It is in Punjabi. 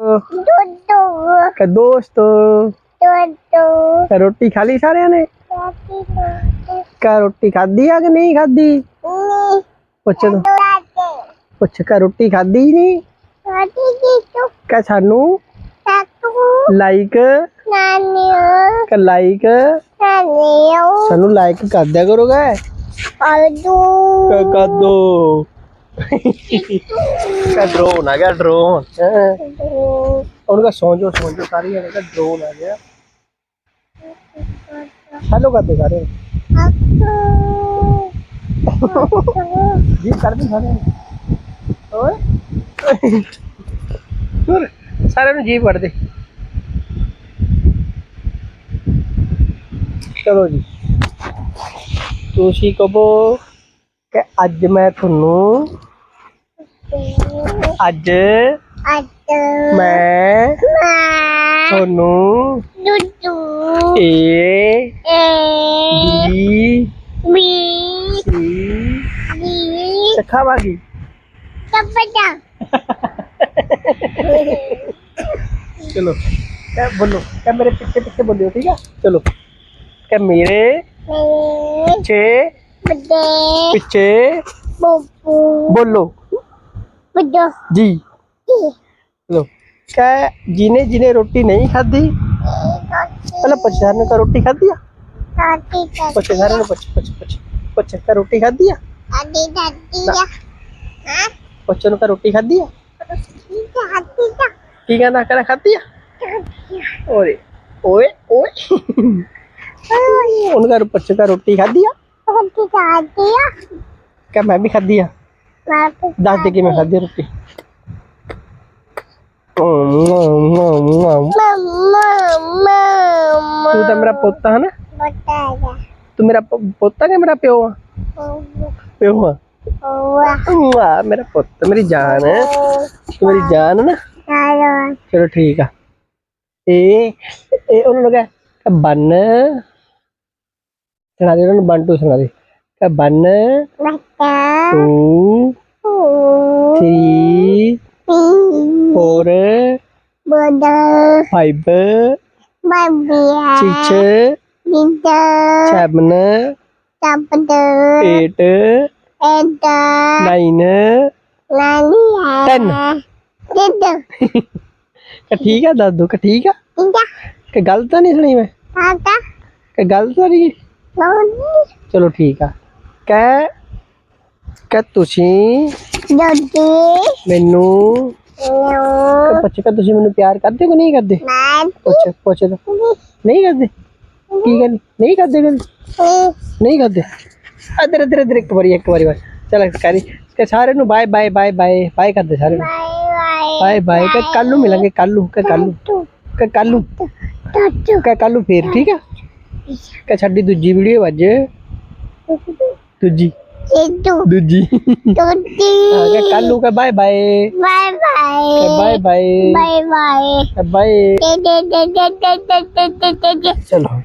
ਦੁੱਧੂ। ਕਿ ਦੋਸਤ। ਦੁੱਧੂ। ਕਿ ਰੋਟੀ ਖਾ ਲਈ ਸਾਰਿਆਂ ਨੇ? ਕਾ ਰੋਟੀ ਖਾਧੀ ਆ ਕਿ ਨਹੀਂ ਖਾਧੀ? ਪੁੱਛ ਦੋ। ਪੁੱਛ ਕਾ ਰੋਟੀ ਖਾਧੀ ਨਹੀਂ? ਦੀ ਕਾ ਸਾਨੂੰ। ਲਾਈਕ ਕਾ ਲਾਈਕ ਸਾਨੂੰ ਲਾਈਕ ਕਰ ਦਿਆ ਕਰੋਗੇ? ਆਲੂ ਕਾ ਕਰ ਦੋ। ਕਾ ਡਰੋਨ ਆ ਗਿਆ ਡਰੋਨ ਉਹਨੂੰ ਕਾ ਸੌਂ ਜਾਓ ਸੌਂ ਜਾਓ ਸਾਰੀ ਜਣੇ ਕਾ ਡਰੋਨ ਆ ਗਿਆ। ਹੈਲੋ ਕਰਦੇ ਸਾਰੇ। ਜੀ, ਕਰਦੇ ਸਾਰੇ। ਓਏ ਹੋਰ, ਸਾਰਿਆਂ ਨੂੰ ਜੀ ਪੜਦੇ ਚਲੋ ਜੀ। ਤੁਸੀਂ ਕਹੋ ਕਿ ਅੱਜ ਮੈਂ ਤੁਹਾਨੂੰ ਅੱਜ ਅੱਜ ਮੈਂ ਮੈਂ ਤੁਹਾਨੂੰ ਦੁੱਧੂ A A B B C B ਸਿਖਾਵਾਂਗੀ। ਤਪਦਾ ਚਲੋ ਕਹਿ ਬੋਲੋ ਕਹਿ ਮੇਰੇ ਪਿੱਛੇ ਪਿੱਛੇ ਬੋਲਿਓ ਠੀਕ ਹੈ ਚਲੋ ਕਹਿ ਮੇਰੇ ਮੇਰੇ ਪਿੱਛੇ ਬੱਡੇ ਪਿੱਛੇ ਬੋਬੂ। ਬੋਲੋ। गुड्डो जी लो क्या जीने जीने रोटी नहीं खाधी ਪਹਿਲਾਂ ਪਛਾਣ ਨੂੰ ਤਾਂ ਰੋਟੀ ਖਾਧੀ ਆ? रोटी कर ਪੁੱਛੇ ਸਾਰਿਆਂ ਨੂੰ ਪੁੱਛ ਪੁੱਛ ਪੁੱਛ ਪੁੱਛ ਤਾਂ ਰੋਟੀ ਖਾਧੀ ਆ? आदि दादी या हां ਪੁੱਛੇ ਨੂੰ ਤਾਂ ਰੋਟੀ ਖਾਧੀ ਆ? रोटी का हाथी का ਕੀ ਕਹਿੰਦਾ ਕਹਿੰਦਾ ਖਾਧੀ ਆ? ਓਏ ਓਏ ਓਏ। ਉਹਨੂੰ ਕਹਿੰਦਾ ਪੁੱਛੇ ਤਾਂ ਰੋਟੀ ਖਾਧੀ ਆ? रोटी का हाथी या क्या मैं भी खाधी आ ਦੱਸ ਦੇ ਕਿਵੇਂ ਖਾਧੀ ਰੋਟੀ? ਤੂੰ ਤਾਂ ਮੇਰਾ ਪੋਤਾ ਹੈ ਨਾ ਤੂੰ ਮੇਰਾ ਪੋਤਾ ਕਿ ਮੇਰਾ ਪਿਓ ਆ? ਪਿਓ ਆ? ਵਾਹ, ਮੇਰਾ ਪੁੱਤ, ਮੇਰੀ ਜਾਨ ਹੈ। ਤੂੰ ਮੇਰੀ ਜਾਨ ਨਾ? ਚਲੋ ਠੀਕ ਆ। ਇਹ ਇਹ ਉਹਨਾਂ ਨੂੰ ਕਹ ਬੰਨ। ਸੁਣਾ ਦੇ, ਉਹਨਾਂ ਨੂੰ ਬੰਨ ਟੂ ਸੁਣਾ ਦੇ। one, two, three, four, five, six, seven, eight, nine, ten. ਕਿ ਠੀਕ ਆ ਦੱਸ ਦੋ ਕਿ ਠੀਕ ਆ ਕਿ ਗਲਤ ਤਾਂ ਨਹੀਂ ਸੁਣੀ ਮੈਂ ਹਾਂ ਤਾਂ ਕਿ ਗਲਤ ਤਾਂ ਨਹੀਂ ਚਲੋ ਠੀਕ ਆ ਕਹਿ ਕਿ ਤੁਸੀਂ ਦੋਦੀ। ਮੈਨੂੰ। ਨੋ ਪੁੱਛ ਕੇ ਤੁਸੀਂ ਮੈਨੂੰ ਪਿਆਰ ਕਰਦੇ ਹੋ ਕਿ ਨਹੀਂ ਕਰਦੇ? ਮੈਂ ਪੁੱਛ ਪੁੱਛ ਦੋ ਨਹੀਂ ਕਰਦੇ? ਕੀ ਗੱਲ? ਨਹੀਂ ਕਰਦੇ ਗੱਲ? ਨਹੀਂ ਕਰਦੇ? ਅਦਰ ਅਦਰ ਅਦਰ ਇੱਕ ਵਾਰੀ ਇੱਕ ਵਾਰੀ ਬਸ। ਚਲ ਕਰੀ ਕਿ ਸਾਰੇ ਨੂੰ bye bye bye bye bye ਕਰਦੇ ਸਾਰੇ ਨੂੰ। ਬਾਏ ਬਾਏ ਕਿ ਕੱਲ ਨੂੰ ਮਿਲਾਂਗੇ ਕੱਲ ਨੂੰ ਕਿ ਕੱਲ ਨੂੰ। ਕਿ ਕੱਲ ਨੂੰ। ਕਿ ਕੱਲ ਨੂੰ ਫੇਰ ਠੀਕ ਆ? ਕਿ ਸਾਡੀ ਦੂਜੀ ਵੀਡੀਓ ਅੱਜ। ਦੂਜੀ। ਦੂਜੀ। ਕੱਲ ਕਿ bye bye. Bye bye. Bye bye. Bye bye. ਚਲੋ।